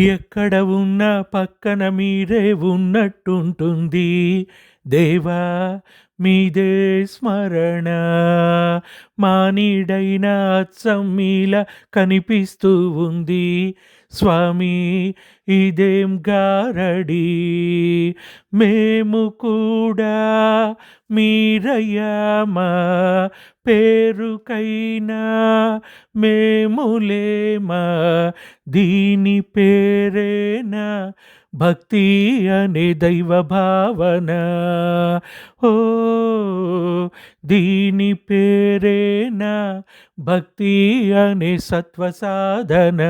ఎక్కడ ఉన్నా పక్కన మీరే ఉన్నట్టుంటుంది. దేవా మీదే స్మరణ. మానీడైన అచ్చం మీలా కనిపిస్తూ ఉంది. స్వామి ఇదేం గారడి? మేము కూడా మీరయ్యామా? పేరుకైనా మేములేమా? దీని పేరేనా? భక్తి అనే దైవ భావన. ఓ దీని పేరేనా? భక్తి అనే సత్వ సాధన.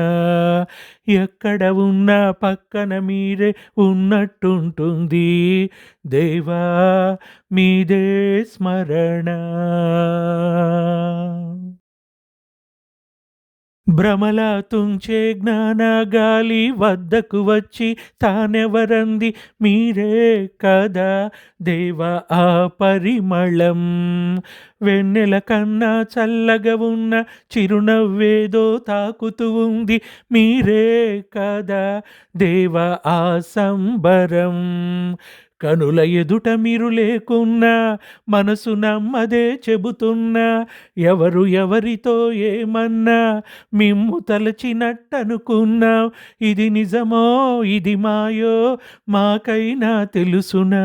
ఎక్కడ ఉన్నా పక్కన మీరే ఉన్నట్టుంటుంది. దేవా మీదే స్మరణ. భ్రమల తుంచే జ్ఞాన గాలి వద్దకు వచ్చి తానెవరంది? మీరే కదా దేవ ఆ పరిమళం. వెన్నెల కన్నా చల్లగా ఉన్న చిరునవ్వేదో తాకుతూ ఉంది. మీరే కదా దేవ ఆ సంబరం. కనుల ఎదుట మీరు లేకున్నా మనసు నమ్మదే చెబుతున్నా ఎవరు ఎవరితో ఏమన్నా మిమ్ము తలచినట్టనుకున్నా ఇది నిజమో ఇది మాయో మాకైనా తెలుసునా?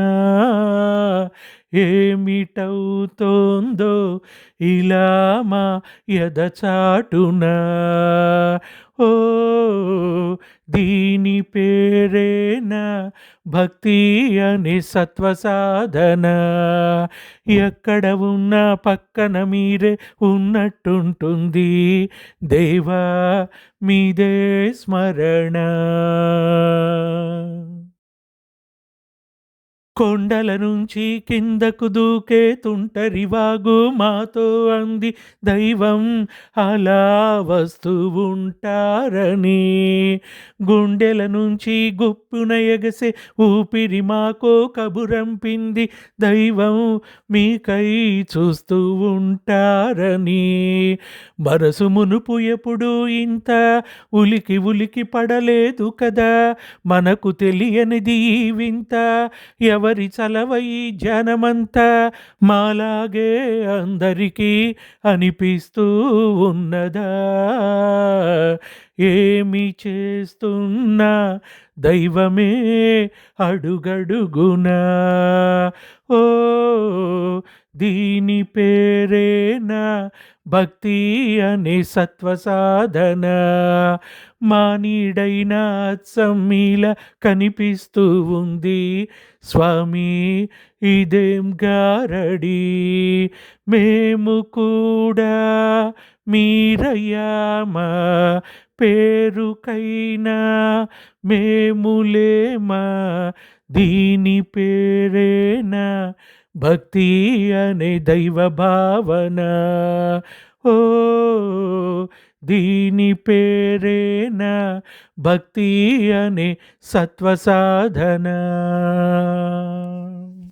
ఏమిటవుతోందో ఇలా మా ఎదచాటునా. ఓ దీని పేరేనా భక్తి అని సత్వ సాధన ఎక్కడ ఉన్నా పక్కన మీరే ఉన్నట్టుంటుంది. దేవా మీదే స్మరణ. కొండల నుంచి కిందకు దూకే తుంటరివాగు మాతో అంది దైవం అలా వస్తూ ఉంటారని. గుండెల నుంచి గుప్పున ఎగసే ఊపిరి మాకో కబురంపింది దైవం మీకై చూస్తూ ఉంటారని. బరసు మునుపు ఎప్పుడు ఇంత ఉలికి ఉలికి పడలేదు కదా. మనకు తెలియనిది వింత. ఎవ ఎవరి చలవై జనమంతా మాలాగే అందరికీ అనిపిస్తూ ఉన్నదా? ఏమి చేస్తున్నా దైవమే అడుగడుగునా? ఓ దీని పేరేనా భక్తి అనే సత్వ సాధన మానీడైన సమ్మీల కనిపిస్తూ ఉంది. స్వామి ఇదేం గారడి? మేము కూడా మీరయ్యామా? పేరుకైనా మేములేమా? దీని పేరేనా? భక్తి అనే దైవ భావన ఓ దీని పేరేనా భక్తి అనే సత్వ సాధన